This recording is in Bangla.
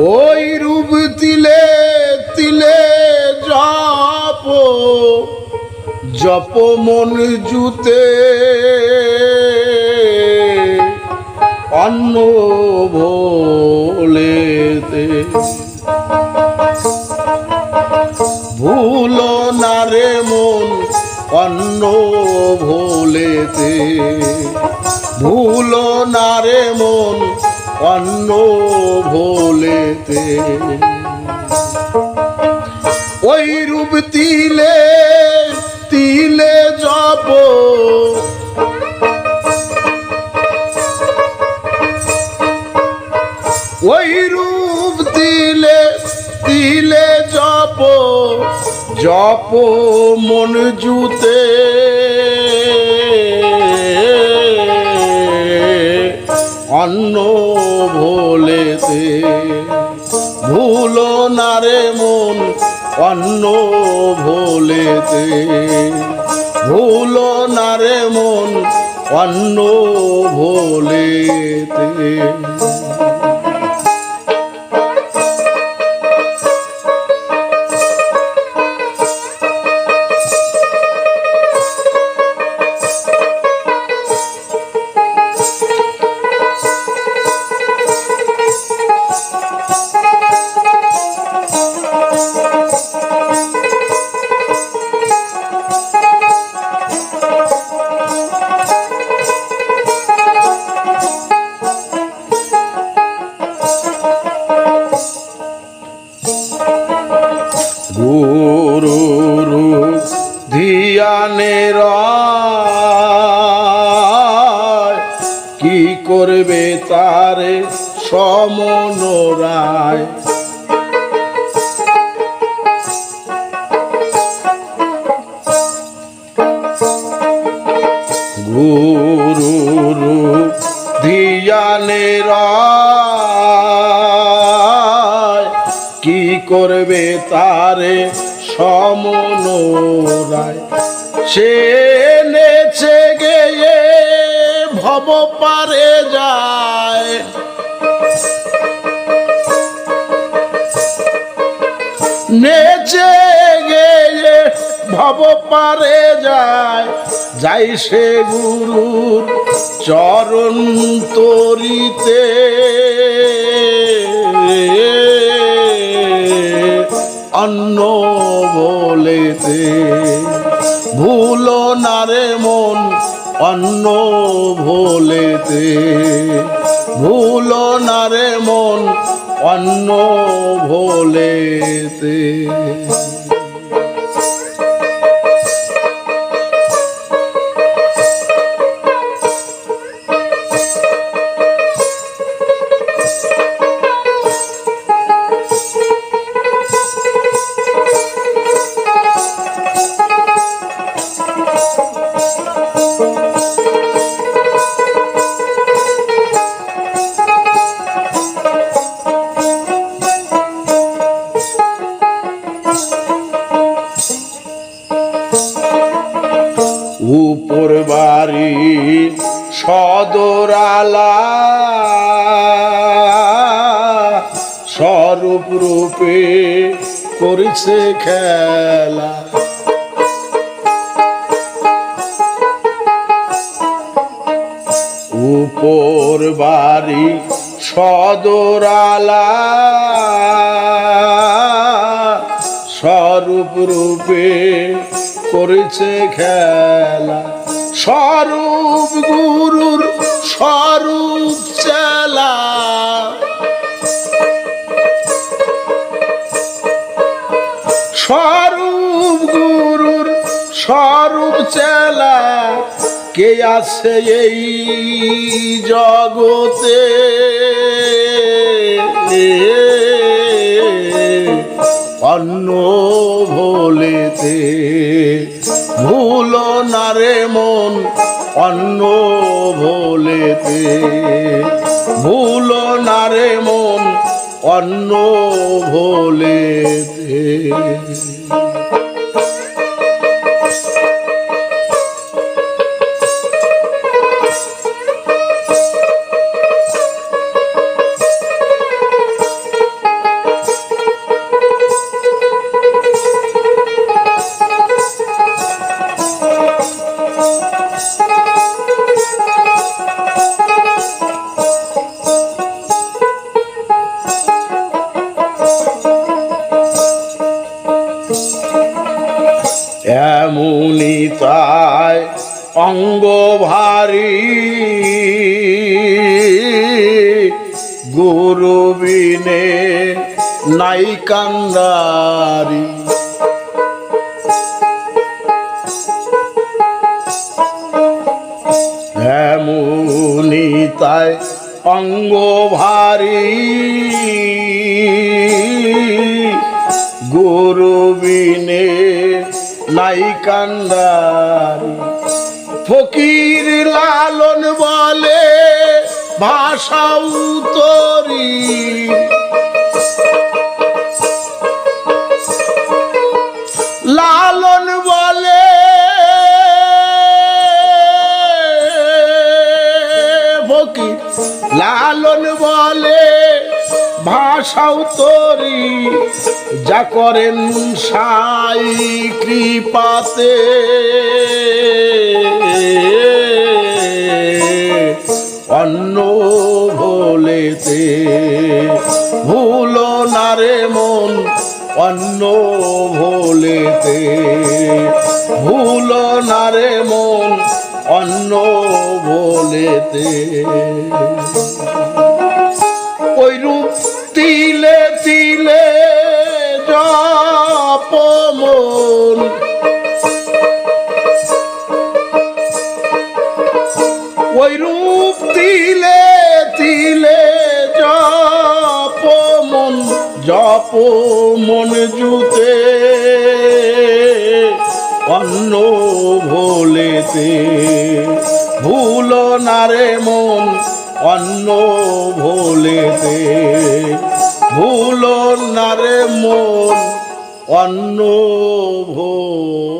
ওই রূপ তিলে তিলে জপ জপ মন জুতে। অন্ন ভোলেতে। ভুল না রে মন, অন্ন ভোলেতে। ভুল না রে মন অন্ন ভোলেতে। ওই রূপ তিলে তিলে জপ ওই রূপ তিলে তিলে জপ জপ মন জুতে। অন্ন অন্ন ভোলেতে। ভুল নারে মন অন্য ভোলেতে। ধিয়ানের কি করবে তারে সমনরায়? গুরুরু ধিয়ানের কি করবে তারে সে নেছে গেয়ে, ভব পারে যায়। নেচে গেয়ে, ভব পারে যায়। যাই সে গুরুর চরণ তরিতে। অন্ন বলেতে ভুল না রে মন অন্ন ভোলেতে ভুল না রে মন অন্ন ভোলেতে রূপে করেছে খেলা। উপর বাড়ি সদরালা স্বরূপ রূপে করেছে খেলা। স্বরূপ গুরুর স্বরূপ স্বরূপ গুরুর স্বরূপ চেলা, কে আছে এই জগতে? অন্য ভোলেতে ভুল না রে মন অন্য ভোলেতে ভুল না রে মন অন্য ভোলেতে। গুরু বিনে নাই কান্দারি। এমনি তাই অঙ্গ ভারী। গুরু বিনে নাই কান্দারি। ফকির লালন বলে ভাষা উতরি। লালন বলে ফকির লালন বলে ভাষাও তরি যা করেন সাই কৃপাতে। অন্য ভোলেতে। ভুল না রে মন অন্য ভোলেতে। ভুল না রে মন অন্য ভোলেতে। ওই রূপ তিলে তিলে জপ মন জপ মন জুতে অন্য ভোলেতে ভুল না রে মন অন্য ভোলেতে ভুল না রে মন অন্য ভোল